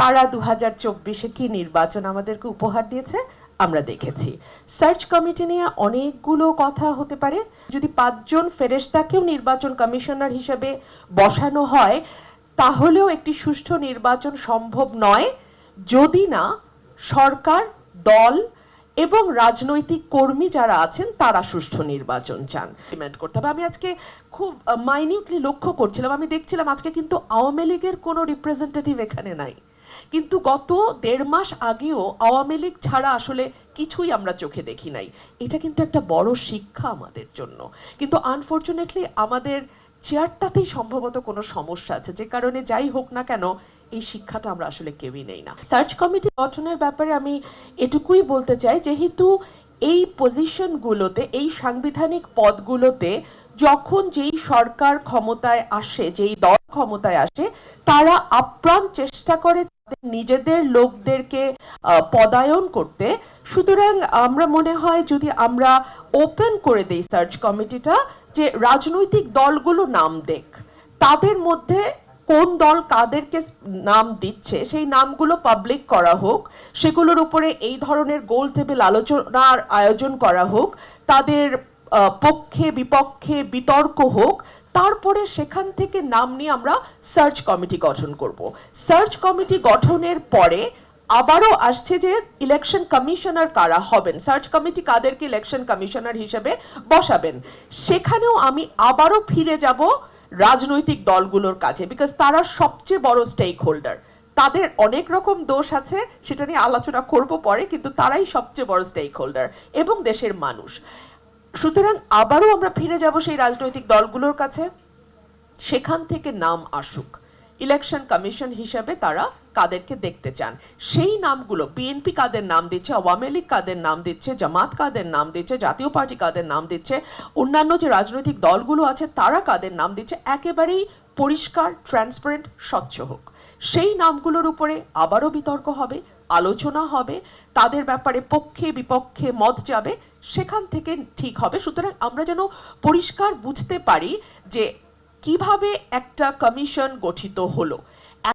তারা দু হাজার চব্বিশে কি নির্বাচন আমাদেরকে উপহার দিয়েছে, আমরা দেখেছি। সার্চ কমিটি নিয়ে অনেকগুলো কথা হতে পারে। যদি পাঁচজন ফেরেশতাকেও নির্বাচন কমিশনার হিসেবে বসানো হয়, তাহলেও একটি সুষ্ঠু নির্বাচন সম্ভব নয়। যদি না, সরকার, দল এবং রাজনৈতিক কর্মী যারা আছেন, তারা সুষ্ঠু নির্বাচন চান। ডিমান্ড করতে হবে। আমি আজকে খুব মাইনিউটলি লক্ষ্য করছিলাম। আমি দেখছিলাম আজকে কিন্তু আওয়ামী লীগের কোনো রিপ্রেজেন্টেটিভ এখানে নাই। কিন্তু গত দেড় মাস আগেও আওয়ামী লীগ ছাড়া আসলে কিছুই আমরা চোখে দেখি নাই। এটা কিন্তু একটা বড় শিক্ষা আমাদের জন্য। কিন্তু আনফর্চুনেটলি আমাদের চেয়ারটাতেই সম্ভবত কোনো সমস্যা আছে। যে কারণে যাই হোক না কেন এই শিক্ষাটা আমরা আসলে কেউই নেই না। সার্চ কমিটি গঠনের ব্যাপারে আমি এটুকুই বলতে চাই, যেহেতু এই পজিশনগুলোতে এই সাংবিধানিক পদগুলোতে যখন যেই সরকার ক্ষমতায় আসে, যেই দল ক্ষমতায় আসে, তারা আপ্রাণ চেষ্টা করে নিজেদের লোকদেরকে পদায়ন করতে। সুতরাং আমরা মনে হয় যদি আমরা ওপেন করে দেই সার্চ কমিটিটা যে রাজনৈতিক দলগুলো নাম দেখ, তাদের মধ্যে কোন দল কাদেরকে নাম দিচ্ছে, সেই নামগুলো পাবলিক করা হোক, সেগুলোর উপরে এই ধরনের গোল টেবিল আলোচনার আয়োজন করা হোক, তাদের পক্ষে, বিপক্ষে বিতর্ক হোক তারপরে সেখান থেকে নাম নিয়ে আমরা সার্চ কমিটি গঠন করব। সার্চ কমিটি গঠনের পরে আবারও আসছে যে ইলেকশন কমিশনার কারা হবেন। সার্চ কমিটি কাদেরকে ইলেকশন কমিশনার হিসেবে বসাবেন? সেখানেও আমি আবারও ফিরে যাব রাজনৈতিক দলগুলোর কাছে বিকজ তারা সবচেয়ে বড় স্টেক হোল্ডার তাদের অনেক রকম দোষ আছে, সেটা নিয়ে আলোচনা করব পরে, কিন্তু তারাই সবচেয়ে বড় স্টেক হোল্ডার এবং দেশের মানুষ। সুতরাং আবারও আমরা ফিরে যাব সেই রাজনৈতিক দলগুলোর কাছে। সেখান থেকে নাম আসুক। ইলেকশন কমিশন হিসেবে তারা কাদেরকে দেখতে চান। সেই নামগুলো বিএনপি কাদের নাম দিচ্ছে, আওয়ামী লীগ কাদের নাম দিচ্ছে, জামাত কাদের নাম দিচ্ছে, জাতীয় পার্টি কাদের নাম দিচ্ছে, অন্যান্য যে রাজনৈতিক দলগুলো আছে তারা কাদের নাম দিচ্ছে, একেবারেই পরিষ্কার, ট্রান্সপারেন্ট, স্বচ্ছ হোক। সেই নামগুলোর উপরে আবারও বিতর্ক হবে, আলোচনা হবে, তাদের ব্যাপারে পক্ষে, বিপক্ষে মত যাবে, সেখান থেকে ঠিক হবে। সুতরাং আমরা যেন পরিষ্কার বুঝতে পারি যে কীভাবে একটা কমিশন গঠিত হলো?